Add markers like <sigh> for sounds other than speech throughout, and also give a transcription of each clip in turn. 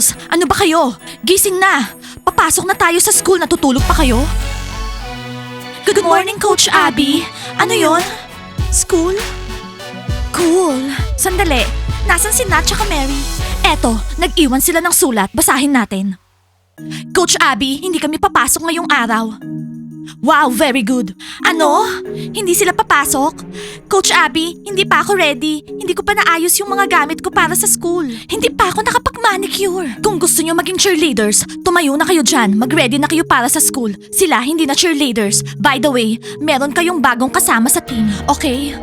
Girls, ano ba kayo? Gising na! Papasok na tayo sa school, natutulog pa kayo? Good morning, Coach Abby. Ano yon? School? Cool. Sandali, nasan si Nat tsaka Mary? Eto, nag-iwan sila ng sulat. Basahin natin. Coach Abby, hindi kami papasok ngayong araw. Wow, very good. Ano? Hindi sila papasok? Coach Abby, hindi pa ako ready. Hindi ko pa naayos yung mga gamit ko para sa school. Hindi pa ako nakapag-manicure. Kung gusto nyo maging cheerleaders, tumayo na kayo dyan. Mag-ready na kayo para sa school. Sila hindi na cheerleaders. By the way, meron kayong bagong kasama sa team. Okay?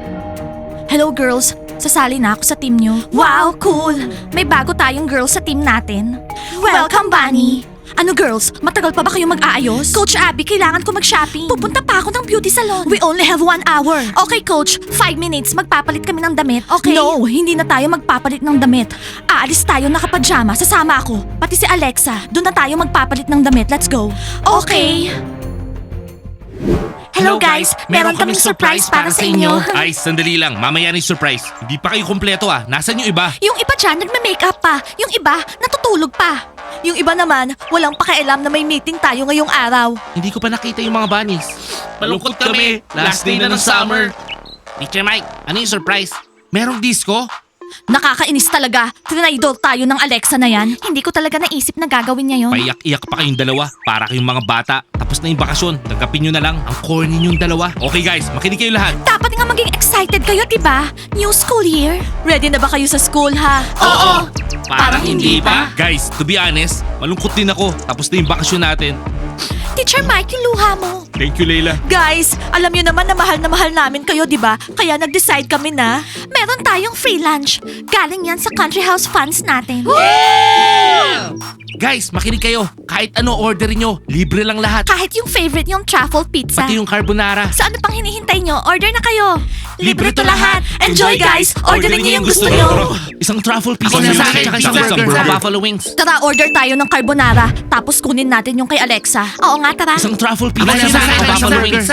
Hello girls, sasali na ako sa team nyo. Wow, cool! May bago tayong girls sa team natin. Welcome, Bunny! Ano girls, matagal pa ba kayo mag-aayos? Coach Abby, kailangan ko mag-shopping. Pupunta pa ako ng beauty salon. We only have one hour. Okay, Coach. Five minutes, magpapalit kami ng damit. Okay? No, hindi na tayo magpapalit ng damit. Aalis tayo nakapajama, sasama ako. Pati si Alexa. Doon na tayo magpapalit ng damit. Let's go. Okay. Hello guys, meron kaming surprise para sa inyo. Ay, sandali lang. Mamaya na yung surprise. Hindi pa kayo kompleto ah. Nasaan yung iba? Yung iba dyan, nagme-makeup pa. Yung iba, natutulog pa. Yung iba naman, walang pakialam na may meeting tayo ngayong araw. Hindi ko pa nakita yung mga bunnies. Malungkot kami. Last day na ng summer. Teacher Mike, ano yung surprise? Merong disco? Nakakainis talaga. Trinaydor tayo ng Alexa na yan. Hindi ko talaga naisip na gagawin niya yon. Paiyak-iyak pa kayong dalawa. Para kayong mga bata. Tapos na yung bakasyon. Tanggapin nyo na lang. Ang corny yung dalawa. Okay guys, makinig kayo lahat. Dapat nga maging excited kayo, di ba? New school year. Ready na ba kayo sa school, ha? Oo. Parang hindi pa. Guys, to be honest, malungkot din ako. Tapos na yung bakasyon natin. Teacher Mike, yung luha mo. Thank you, Leila. Guys, alam niyo naman na mahal na mahal namin kayo, di ba? Kaya nag-decide kami na meron tayong free lunch. Galing yan sa country house funds natin. Guys, makinig kayo. Kahit ano orderin nyo, libre lang lahat. Kahit yung favorite yung truffle pizza. Pati yung carbonara. So ano pang hinihintay nyo? Order na kayo. Libre to lahat. Enjoy guys! Orderin niyo yung gusto nyo. Isang truffle pizza Ako na sa sa akin, akin, isang isang burger. burger. Buffalo wings. Tara, order tayo ng carbonara. Tapos kunin natin yung kay Alexa. Oo nga, tara. Isang truffle pizza. Ako na sa akin, Isang isang buffalo burger. wings.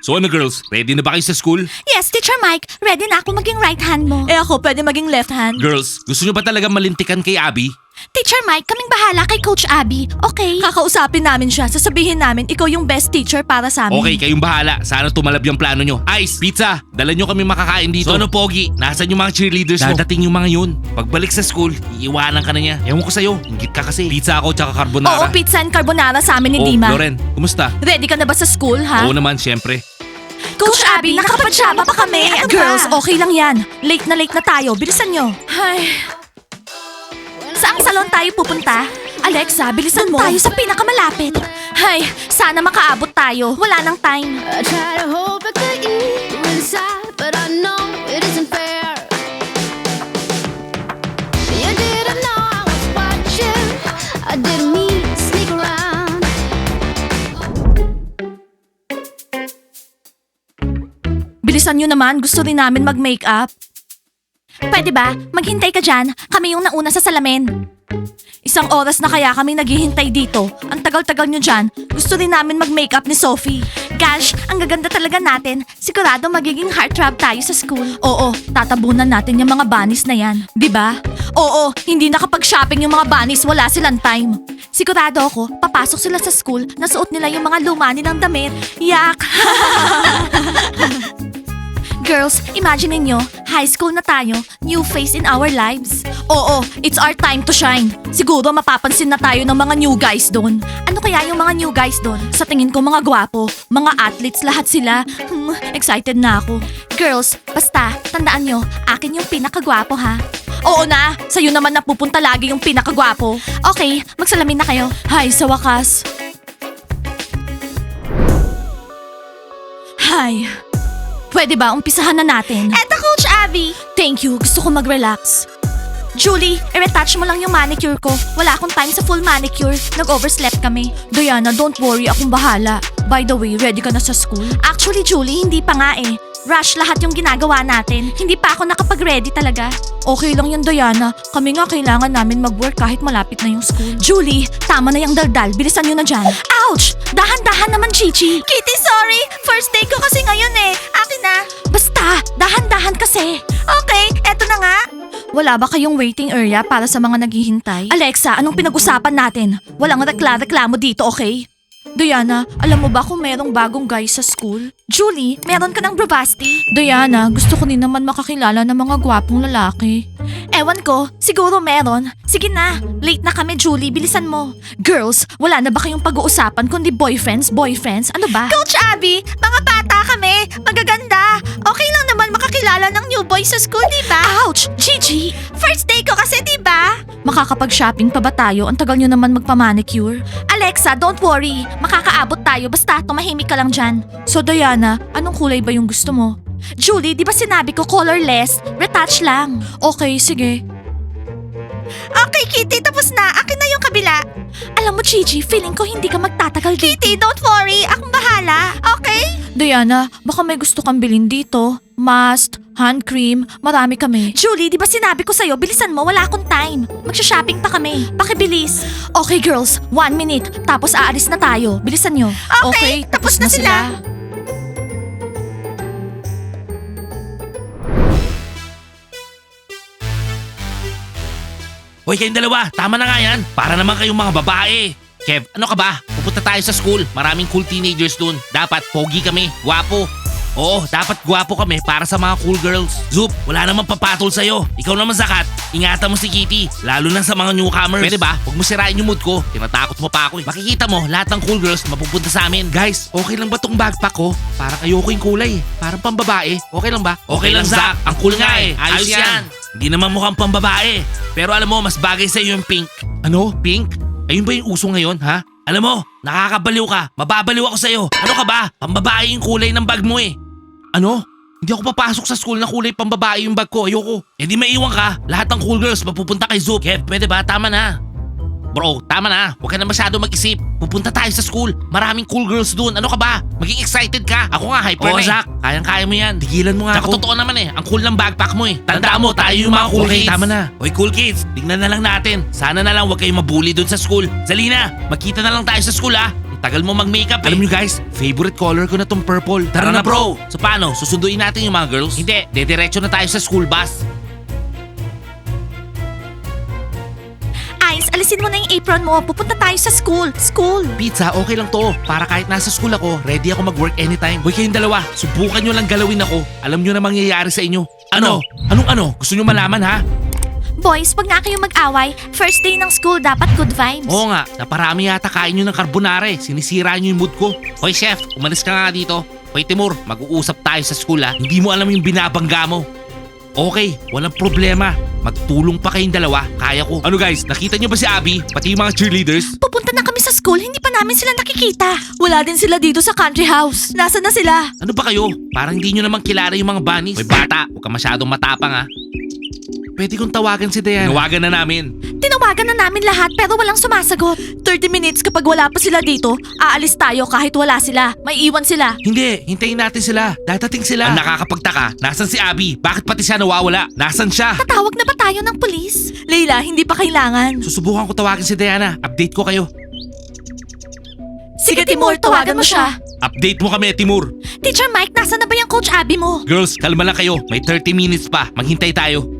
So ano girls, ready na ba kayo sa school? Yes, Teacher Mike. Ready na ako maging right hand mo. Eh ako, pwede maging left hand. Girls, gusto nyo ba talaga malintikan kay Abby? Teacher Mike, kaming bahala kay Coach Abby. Okay? Kakausapin namin siya. Sasabihin namin, ikaw yung best teacher para sa amin. Okay, kayong bahala. Sana tumalab yung plano nyo. Ice, pizza, dala nyo kami makakain dito. So ano, Pogi? Nasaan yung mga cheerleaders mo? Dadating yung mga yun. Pagbalik sa school, iiwanan ka na niya. Ewan ko sa'yo, ingit ka kasi. Pizza ako tsaka Oo, carbonara. pizza and carbonara sa amin ni Oh, Dima. Loren, kumusta? Ready ka na ba sa school, ha? Oo naman, syempre. Coach Abby, nakapajama pa kami. Girls, okay lang yan. Late na late na tayo. Bilisan nyo. Ay. Saang salon tayo pupunta? Alexa, bilisan mo. tayo sa pinakamalapit. Ay, sana makaabot tayo. Wala nang time. I try to hold back the evil inside, but I know it isn't fair. You didn't know I was watching. I didn't mean to sneak around. Bilisan nyo naman, gusto rin namin mag-makeup. Pwede ba? Maghintay ka dyan. Kami yung nauna sa salamin. Isang oras na kaya kami naghihintay dito. Ang tagal-tagal nyo dyan. Gusto rin namin mag-makeup ni Sophie. Gosh, ang gaganda talaga natin. Sigurado magiging heartthrob tayo sa school. Oo, tatabunan natin yung mga bunnies na yan. ba? Oo, hindi nakapag-shopping yung mga bunnies. Wala silang time. Sigurado ako, papasok sila sa school, nasuot nila yung mga luma nilang damit. Yak! <laughs> Girls, imagine ninyo, high school na tayo, new face in our lives. Oo, it's our time to shine. Siguro mapapansin na tayo ng mga new guys doon. Ano kaya yung mga new guys doon? Sa tingin ko mga gwapo, mga athletes lahat sila. Hmm, excited na ako. Girls, basta, tandaan nyo, akin yung pinakagwapo ha. Oo na, sa'yo naman napupunta lagi yung pinakagwapo. Okay, magsalamin na kayo. Hay, sa wakas. Hay. Pwede ba umpisahan na natin? Eto, Coach Abby! Thank you. Gusto ko mag-relax. Julie, i-retouch mo lang yung manicure ko. Wala akong time sa full manicure. Nag-overslept kami. Diana, don't worry. Akong bahala. By the way, ready ka na sa school? Actually, Julie, hindi pa nga eh. Rush lahat yung ginagawa natin. Hindi pa ako nakapag-ready talaga. Okay lang yan, Diana. Kami nga kailangan namin mag-work kahit malapit na yung school. Julie, tama na yung daldal. Bilisan nyo na dyan. Ouch! Dahan-dahan naman, Chichi. Kitty, sorry. First day ko kasi ngayon eh. Akin na. Basta, dahan-dahan kasi. Okay, eto na nga. Wala ba kayong waiting area para sa mga naghihintay? Alexa, anong pinag-usapan natin? Walang rekla-reklamo dito, okay? Diana, alam mo ba kung merong bagong guy sa school? Julie, meron ka ng bravasti? Diana, gusto ko din naman makakilala ng mga gwapong lalaki. Ewan ko, siguro meron. Sige na, late na kami Julie, bilisan mo. Girls, wala na ba kayong pag-uusapan kundi boyfriends, boyfriends? Ano ba? Coach Abby, mga bata kami, magaganda. Okay lang naman makakilala ng new boy sa school, di ba? Ouch! Gigi! First day ko kasi, di ba? Makakapag-shopping pa ba tayo? Ang tagal nyo naman magpa-manicure. Alexa, don't worry. Makakaabot tayo basta tumahimik ka lang dyan. So Diana, anong kulay ba yung gusto mo? Julie, di ba sinabi ko colorless? Retouch lang. Okay, sige. Okay, Kitty, tapos na. Akin na yung kabila. Alam mo, Gigi, feeling ko hindi ka magtatagal dito. Kitty, don't worry. Akong bahala. Okay? Diana, baka may gusto kang bilhin dito. Mask, hand cream, marami kami. Julie, di ba sinabi ko sa'yo, bilisan mo, wala akong time. Magsha-shopping pa kami. Pakibilis. Okay, girls, one minute, tapos aalis na tayo. Bilisan nyo. Okay, tapos, na sila. Hoy kayong dalawa, tama na nga yan. Para naman kayong mga babae. Kev, ano ka ba? Pupunta tayo sa school. Maraming cool teenagers dun. Dapat pogi kami, gwapo. Oo, dapat gwapo kami para sa mga cool girls. Zup, wala namang papatol sa'yo. Ikaw naman zakat. Ingatan mo si Kitty, lalo na sa mga newcomers. Pwede ba? Huwag mo sirain yung mood ko. Tinatakot mo pa ako eh. Makikita mo, lahat ng cool girls mapupunta sa amin. Guys, okay lang ba tong backpack ko? Parang ayoko yung kulay eh. Parang pambabae. Okay lang ba? Okay, lang, Zach. Ang cool nga eh. Ayos, yan. Hindi naman mukhang pambabae. Pero alam mo, mas bagay sa iyo yung pink. Ano? Pink? Ayun ba yung uso ngayon, ha? Alam mo, nakakabaliw ka. Mababaliw ako sa'yo. Ano ka ba? Pambabae yung kulay ng bag mo eh. Ano? Hindi ako papasok sa school na kulay pambabae yung bag ko. Ayoko. Eh di maiwan ka. Lahat ng cool girls mapupunta kay Zoop. Kev, pwede ba? Tama na. Bro, tama na. Huwag ka na masyado mag-isip. Pupunta tayo sa school. Maraming cool girls doon. Ano ka ba? Maging excited ka. Ako nga, hyper Oo, na eh. Zach. Kayang-kaya mo yan. Tigilan mo nga Tsaka ako. totoo naman eh. Ang cool ng backpack mo eh. Tandaan mo, tayo yung mga cool Okay, kids. tama na. Hoy, cool kids. Tingnan na lang natin. Sana na lang huwag kayong mabully doon sa school. Zalina, magkita na lang tayo sa school ah. Ang tagal mo mag-makeup eh. Alam nyo guys, favorite color ko na tong purple. Tara, na bro. So paano, susunduin natin yung mga girls? Hindi, dediretso na tayo sa school bus. Alisin mo na yung apron mo. Pupunta tayo sa school. School. Pizza, okay lang to. Para kahit nasa school ako, ready ako mag-work anytime. Hoy kayong dalawa, subukan nyo lang galawin ako. Alam nyo na mangyayari sa inyo. Ano? Anong ano? Gusto nyo malaman ha? Boys, wag na kayong mag-away. First day ng school, dapat good vibes. Oo nga, naparami yata kain nyo ng carbonara eh. Sinisira nyo yung mood ko. Hoy chef, umalis ka nga dito. Hoy Timur, mag-uusap tayo sa school ha. Hindi mo alam yung binabangga mo. Okay, walang problema. Magtulong pa kayong dalawa, kaya ko. Ano guys, nakita nyo ba si Abby? Pati yung mga cheerleaders? Pupunta na kami sa school, hindi pa namin sila nakikita. Wala din sila dito sa country house. Nasaan na sila? Ano ba kayo? Parang hindi nyo naman kilala yung mga bunnies. Hoy bata, huwag ka masyadong matapang ha. Pwede kong tawagan si Diana. Tawagan na namin. Tinawagan na namin lahat pero walang sumasagot. 30 minutes kapag wala pa sila dito, aalis tayo kahit wala sila. May iwan sila. Hindi, hintayin natin sila. Dadating sila. Ang nakakapagtaka, nasan si Abby? Bakit pati siya nawawala? Nasan siya? Tatawag na ba tayo ng pulis? Leila, hindi pa kailangan. Susubukan ko tawagin si Diana. Update ko kayo. Sige, Timur, tawagan mo siya. Update mo kami, Timur. Teacher Mike, nasa na ba yung Coach Abby mo? Girls, kalma lang kayo. May 30 minutes pa. Maghintay tayo.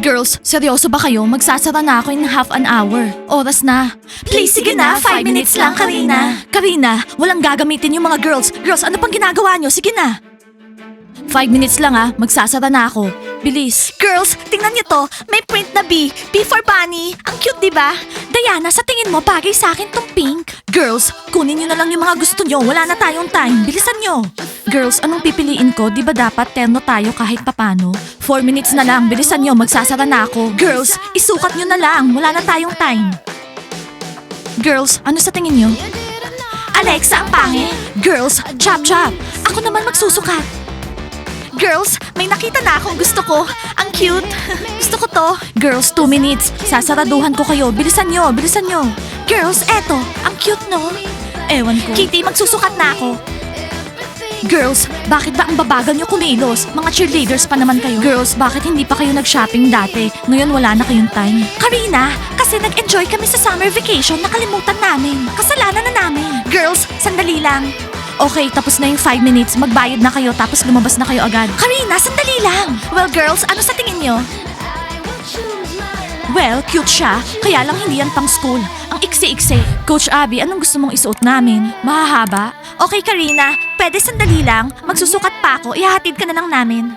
Girls, seryoso ba kayo? Magsasara na ako in half an hour. Oras na. Please, sige na. Five minutes lang, Karina. Karina, walang gagamitin yung mga girls. Girls, ano pang ginagawa nyo? Sige na. Five minutes lang ah. Magsasara na ako. Bilis. Girls, tingnan niyo to. May print na B. B for bunny. Ang cute, di ba? Diana, sa tingin mo, bagay sa akin tong pink? Girls, kunin niyo na lang yung mga gusto nyo. Wala na tayong time. Bilisan nyo. Girls, anong pipiliin ko? Di ba dapat terno tayo kahit papano? Four minutes na lang. Bilisan nyo. Magsasara na ako. Girls, isukat nyo na lang. Wala na tayong time. Girls, ano sa tingin nyo? Alexa, ang pangit. Girls, chop chop. Ako naman magsusukat. Girls, may nakita na akong gusto ko. Ang cute. Gusto ko to. Girls, two minutes. Sasaraduhan ko kayo. Bilisan nyo, bilisan nyo. Girls, eto. Ang cute, no? Ewan ko. Kitty, magsusukat na ako. Girls, bakit ba ang babagal nyo kumilos? Mga cheerleaders pa naman kayo. Girls, bakit hindi pa kayo nag-shopping dati? Ngayon wala na kayong time. Karina, kasi nag-enjoy kami sa summer vacation, nakalimutan namin. Kasalanan na namin. Girls, sandali lang. Okay, tapos na yung 5 minutes. Magbayad na kayo tapos lumabas na kayo agad. Karina, sandali lang. Well, girls, ano sa tingin nyo? Well, cute siya. Kaya lang hindi yan pang school. Ang iksi-iksi. Coach Abby, anong gusto mong isuot namin? Mahahaba? Okay, Karina. Pwede sandali lang. Magsusukat pa ako. Ihahatid ka na lang namin.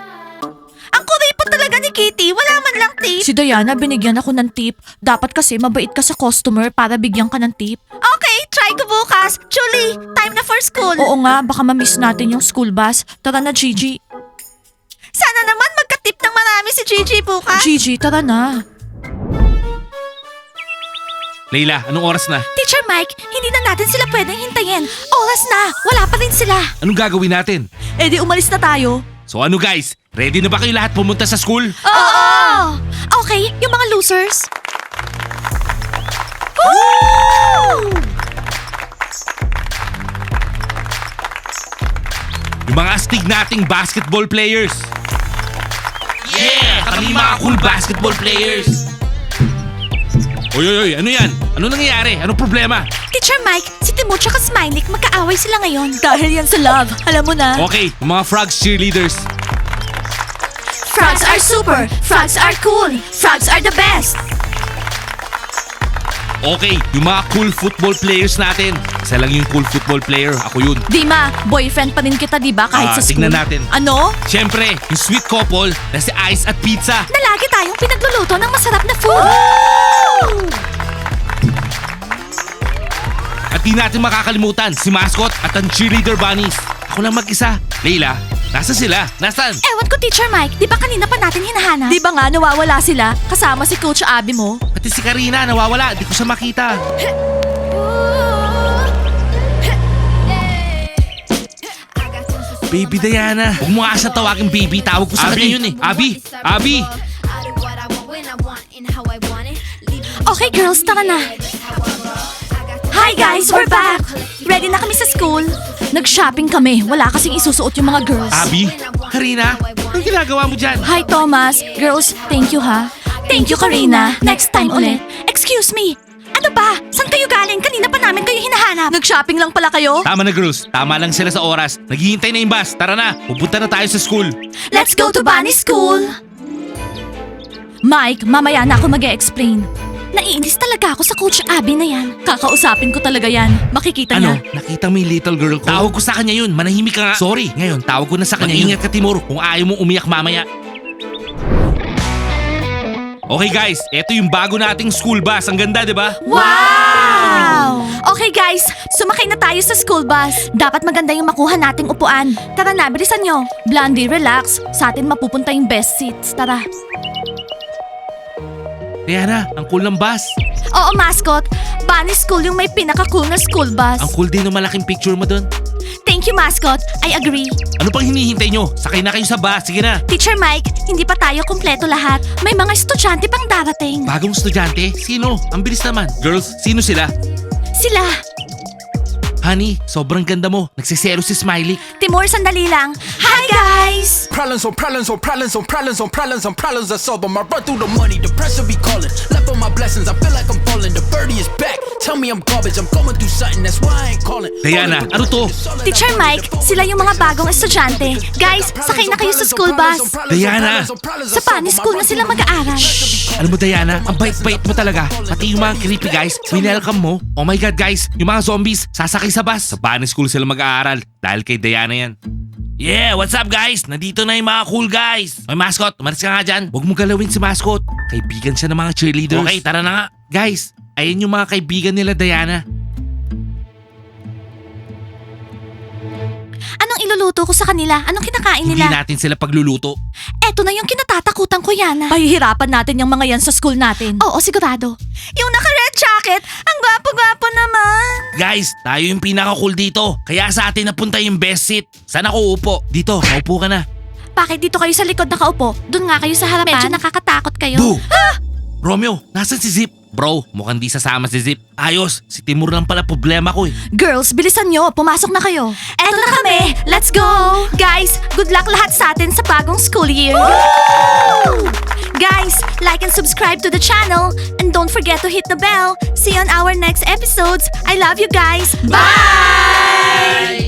Ang kuripot talaga ni Kitty. Wala man lang tip. Si Diana, binigyan ako ng tip. Dapat kasi mabait ka sa customer para bigyan ka ng tip. Okay, try ko bukas. Julie, time na for school. Oo nga, baka ma-miss natin yung school bus. Tara na, Gigi. Sana naman magka-tip ng marami si Gigi bukas. Gigi, tara na. Leila, anong oras na? Teacher Mike, hindi na natin sila pwedeng hintayin. Oras na, wala pa rin sila. Anong gagawin natin? Eh di umalis na tayo. So ano guys, ready na ba kayo lahat pumunta sa school? Oo! Okay, yung mga losers. Yung mga astig nating basketball players. Yeah! Kami mga cool basketball players. Oy, oy, oy, ano yan? Ano nangyayari? Anong problema? Teacher Mike, si Timo tsaka Smiley magkaaway sila ngayon. Dahil yan sa love, alam mo na. Okay, mga frogs cheerleaders. Frogs are super, frogs are cool, frogs are the best. Okay, yung mga cool football players natin. Isa lang yung cool football player. Ako yun. Dima, boyfriend pa rin kita, di ba? Kahit Ah, sa school. tignan natin. Ano? Siyempre, yung sweet couple na si Ice at Pizza. Na lagi tayong pinagluluto ng masarap na food. At di natin makakalimutan si Mascot at ang cheerleader bunnies. Ako lang mag-isa. Leila, nasa sila? Nasaan? Ewan ko, Teacher Mike, di ba kanina pa natin hinahanap? Di ba nga nawawala sila? Kasama si Coach Abby mo? Pati si Karina nawawala. Di ko siya makita. Baby Diana. Huwag mo nga siya tawagin baby. Tawag ko sa kanya yun eh. Abi! Abi! Okay, girls, tara na. Hi guys, we're back! Ready na kami sa school. Nag-shopping kami. Wala kasing isusuot yung mga girls. Abi? Karina? Anong ginagawa mo dyan? Hi Thomas. Girls, thank you ha. Thank you Karina. Next time ulit. Excuse me. Ano ba? Saan kayo galing? Kanina pa namin kayo hinahanap. Nag-shopping lang pala kayo? Tama na girls. Tama lang sila sa oras. Naghihintay na yung bus. Tara na. Pupunta na tayo sa school. Let's go to Bunny School! Mike, mamaya na ako mag explain Naiinis talaga ako sa Coach Abby na yan. Kakausapin ko talaga yan. Makikita Ano? niya. Nakita mo yung little girl ko? Tawag ko sa kanya yun. Manahimik ka nga. Sorry. Ngayon, tawag ko na sa kanya Mag-ingat ka, Timur. Kung ayaw mo umiyak mamaya. Okay guys, eto yung bago nating school bus. Ang ganda, di ba? Wow! Okay guys, sumakay na tayo sa school bus. Dapat maganda yung makuha nating upuan. Tara na, bilisan nyo. Blondie, relax. Sa atin mapupunta yung best seats. Tara. Diana, ang cool ng bus. Oo, mascot. Bunny School yung may pinaka-cool na school bus. Ang cool din ng malaking picture mo doon. Thank you, mascot. I agree. Ano pang hinihintay nyo? Sakay na kayo sa bus. Sige na. Teacher Mike, hindi pa tayo kumpleto lahat. May mga estudyante pang darating. Bagong estudyante? Sino? Ang bilis naman. Girls, sino sila? Sila. Honey, sobrang ganda mo. Nagsisero si Smiley. Timur, sandali lang. Hi, guys! Problems on problems on problems on problems on problems on problems I solve them. I run through the money, the pressure be calling. Left on my blessings, I feel like I'm falling. The birdie is back. Tell me I'm garbage, I'm going through something, that's why I ain't calling. Diana, ano to? Teacher Mike, sila yung mga bagong estudyante. Guys, sakay na kayo sa school bus. Diana! Sa Bunny School na sila mag-aaral. Alam mo Diana, ang bait-bait mo talaga. Pati yung mga creepy guys, winelcome mo. Oh my God guys, yung mga zombies, sasakay sa bus. Sa Bunny School sila mag-aaral. Dahil kay Diana yan. Yeah, what's up guys? Nandito na yung mga cool guys. May mascot, umalis ka nga dyan. Huwag mo galawin si mascot. Kaibigan siya ng mga cheerleaders. Okay, tara na nga. Guys, ayan yung mga kaibigan nila Diana. Anong iluluto ko sa kanila? Anong kinakain Hindi nila? natin sila pagluluto. Eto na yung kinatatakutan ko, Yana. Pahihirapan natin yung mga yan sa school natin. Oo, sigurado. Yung naka-red jacket, ang gwapo-gwapo naman. Guys, tayo yung pinaka-cool dito. Kaya sa atin napunta yung best seat. Saan ako upo? Dito, maupo ka na. Bakit dito kayo sa likod nakaupo? Doon nga kayo sa harapan. Medyo nakakatakot kayo. Boo! Romeo, nasan si Zip? Bro, mukhang di sasama si Zip. Ayos, si Timur lang pala problema ko eh. Girls, bilisan nyo. Pumasok na kayo. Eto na kami. Let's go! Guys, good luck lahat sa atin sa bagong school year. Guys, like and subscribe to the channel. And don't forget to hit the bell. See you on our next episodes. I love you guys. Bye!